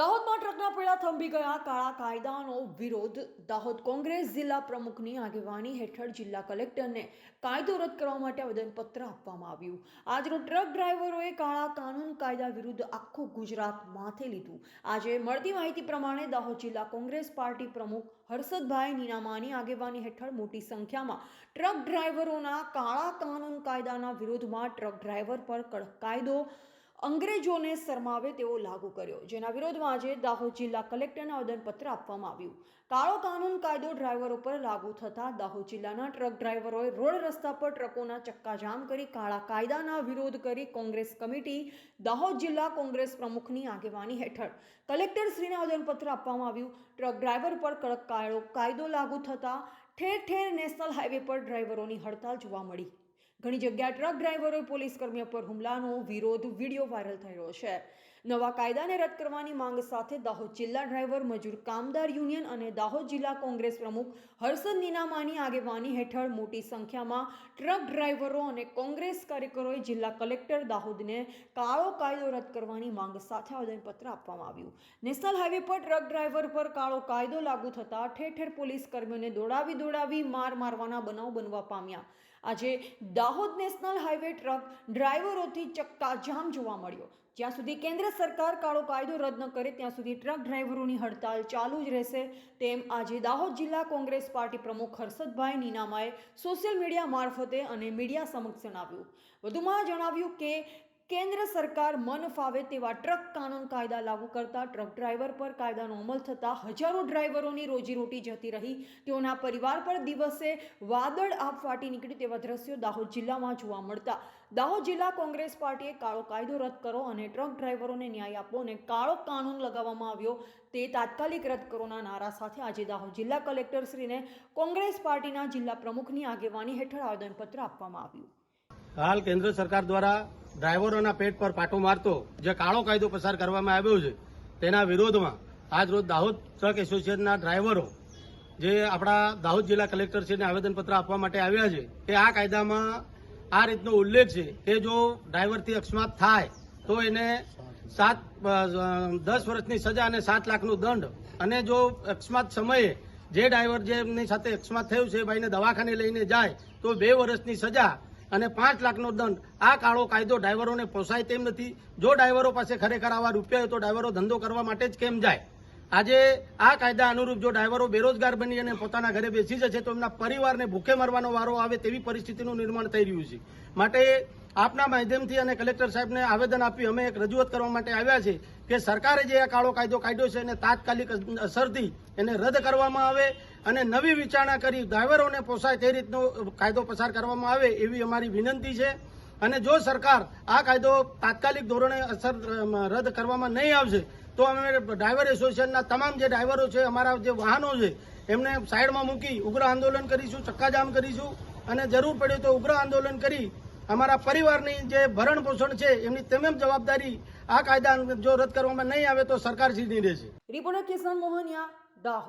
ટ્રકના પૈડા થંભી ગયા. કાળા કાયદાનો વિરોધ. દાહોદ કોંગ્રેસ જિલ્લા પ્રમુખની આગેવાની હેઠળ જિલ્લા કલેક્ટરને કાયદો રદ કરવા માટે આવેદનપત્ર આપવામાં આવ્યું. આજનો ટ્રક ડ્રાઈવરોએ કાળા કાનૂન કાયદા વિરુદ્ધ આખું ગુજરાત માથે લીધું. આજે મળતી માહિતી પ્રમાણે દાહોદ જિલ્લા કોંગ્રેસ પાર્ટી પ્રમુખ હર્ષદભાઈ નીનામાની આગેવાની હેઠળ મોટી સંખ્યામાં ટ્રક ડ્રાઈવરોના કાળા કાનૂન કાયદાના વિરોધમાં ટ્રક ડ્રાઈવર પર કાયદો અંગ્રેજોને શરમાવે તેવો લાગુ કર્યો. જેના વિરોધમાં આજે દાહોદ જિલ્લા કલેક્ટરને આવેદનપત્ર આપવામાં આવ્યું. કાળો કાનૂન કાયદો ડ્રાઈવરો પર લાગુ થતાં દાહોદ જિલ્લાના ટ્રક ડ્રાઈવરોએ રોડ રસ્તા પર ટ્રકોના ચક્કાજામ કરી કાળા કાયદાના વિરોધ કરી કોંગ્રેસ કમિટી, દાહોદ જિલ્લા કોંગ્રેસ પ્રમુખની આગેવાની હેઠળ કલેક્ટરશ્રીને આવેદનપત્ર આપવામાં આવ્યું. ટ્રક ડ્રાઈવર પર કડક કાળો કાયદો લાગુ થતાં ઠેર ઠેર નેશનલ હાઈવે પર ડ્રાઈવરોની હડતાલ જોવા મળી. ઘણી જગ્યાએ ટ્રક ડ્રાઈવરોએ પોલીસ કર્મીઓ પર હુમલાનો વિરોધ વીડિયો વાયરલ રહ્યો છે. નવા કાયદાને રદ કરવાની માંગ સાથે દાહોદ જિલ્લા ડ્રાઈવર મજૂર કામદાર યુનિયન અને દાહોદ જિલ્લા કોંગ્રેસ પ્રમુખ હર્ષદ નીનામાની આગેવાની હેઠળ મોટી સંખ્યામાં ટ્રક ડ્રાઈવરો અને કોંગ્રેસ કાર્યકરોએ જિલ્લા કલેક્ટર દાહોદને કાળો કાયદો રદ કરવાની માંગ સાથે આવેદનપત્ર આપવામાં આવ્યું. નેશનલ હાઈવે પર ટ્રક ડ્રાઈવર પર કાળો કાયદો લાગુ થતાં ઠેર ઠેર પોલીસ કર્મીઓને દોડાવી દોડાવી માર મારવાના બનાવ બનવા પામ્યા. આજે દાહોદ નેશનલ હાઈવે ટ્રક ડ્રાઈવરોથી ચક્કાજામ જોવા મળ્યો. જ્યાં સુધી કેન્દ્ર સરકાર કાળો કાયદો રદ ન કરે, ત્યાં સુધી ટ્રક ડ્રાઈવરોની હડતાલ ચાલુ જ રહેશે. તેમ આજે દાહોદ જિલ્લા કોંગ્રેસ પાર્ટી પ્રમુખ હર્ષદભાઈ નીનામાએ સોશિયલ મીડિયા મારફતે અને મીડિયા સમક્ષ જણાવ્યું. વધુમાં જણાવ્યું કે કેન્દ્ર સરકાર મન ફાવે તેવા ટ્રક કાનૂન કાયદા લાગુ કરતા ટ્રક ડ્રાઈવર પર કાયદાનો અમલ થતાં હજારો ડ્રાઈવરોની રોજીરોટી જતી રહી. તેઓના પરિવાર પર દિવસે વાદળ આપ ફાટી નીકળી તેવા દ્રશ્યો દાહોદ જિલ્લામાં જોવા મળતા. દાહોદ જિલ્લા કોંગ્રેસ પાર્ટીએ કાળો કાયદો રદ કરો અને ટ્રક ડ્રાઈવરોને ન્યાય આપો અને કાળો કાનૂન લગાવવામાં આવ્યો. તે તાત્કાલિક રદ કરોના નારા સાથે આજે દાહોદ જિલ્લા કલેક્ટરશ્રીને કોંગ્રેસ પાર્ટીના જિલ્લા પ્રમુખની આગેવાની હેઠળ આવેદનપત્ર આપવામાં આવ્યું. હાલ કેન્દ્ર સરકાર દ્વારા ડ્રાઈવરોના પેટ પર પાટો મારતો જે કાળો કાયદો પસાર કરવામાં આવ્યો છે, તેના વિરોધમાં આજ રોજ દાહોદ ટ્રક એસોસિએશનના ડ્રાઈવરો જે આપણા દાહોદ જિલ્લા કલેક્ટરશ્રીને આવેદનપત્ર આપવા માટે આવ્યા છે કે આ કાયદામાં આ રીતનો ઉલ્લેખ છે કે જો ડ્રાઈવરથી અકસ્માત થાય, તો એને સાત દસ વર્ષની સજા અને સાત લાખનો દંડ. અને જો અકસ્માત સમયે જે ડ્રાઈવર જેમની સાથે અકસ્માત થયું છે, એ ભાઈને દવાખાને લઈને જાય, તો બે વર્ષની સજા અને પાંચ લાખનો દંડ. આ કાળો કાયદો ડ્રાઈવરોને પોસાય તેમ નથી. જો ડ્રાઈવરો પાસે ખરેખર આવા રૂપિયા હોય તો ડ્રાઈવરો ધંધો કરવા માટે જ કેમ જાય? આજે આ કાયદા અનુરૂપ જો ડ્રાઈવરો બેરોજગાર બની અને પોતાના ઘરે બેસી જશે તો એમના પરિવારને ભૂખે મરવાનો વારો આવે તેવી પરિસ્થિતિનું નિર્માણ થઈ રહ્યું છે. માટે આપના માધ્યમથી અને કલેક્ટર સાહેબને આવેદન આપી અમે એક રજૂઆત કરવા માટે આવ્યા છે કે સરકારે જે આ કાળો કાયદો કાઢ્યો છે, એને તાત્કાલિક અસરથી એને રદ કરવામાં આવે અને નવી વિચારણા કરી ડ્રાઈવરોને પોસાય તે રીતનો કાયદો પસાર કરવામાં આવે એવી અમારી વિનંતી છે. અને જો સરકાર આ કાયદો તાત્કાલિક ધોરણે અસર રદ કરવામાં નહીં આવશે તો અમે ડ્રાઈવર એસોસિએશનના તમામ જે ડ્રાઈવરો છે, અમારા જે વાહનો છે, એમને સાઈડમાં મૂકી ઉગ્ર આંદોલન કરીશું, ચક્કાજામ કરીશું અને જરૂર પડે તો ઉગ્ર આંદોલન કરી અમારા પરિવારની જે ભરણ પોષણ છે, એમની તમામ જવાબદારી આ કાયદા જો રદ કરવામાં નહીં આવે તો સરકાર સીધી રહેશે. રિપોર્ટર કિશન મોહનિયા, દાહોદ.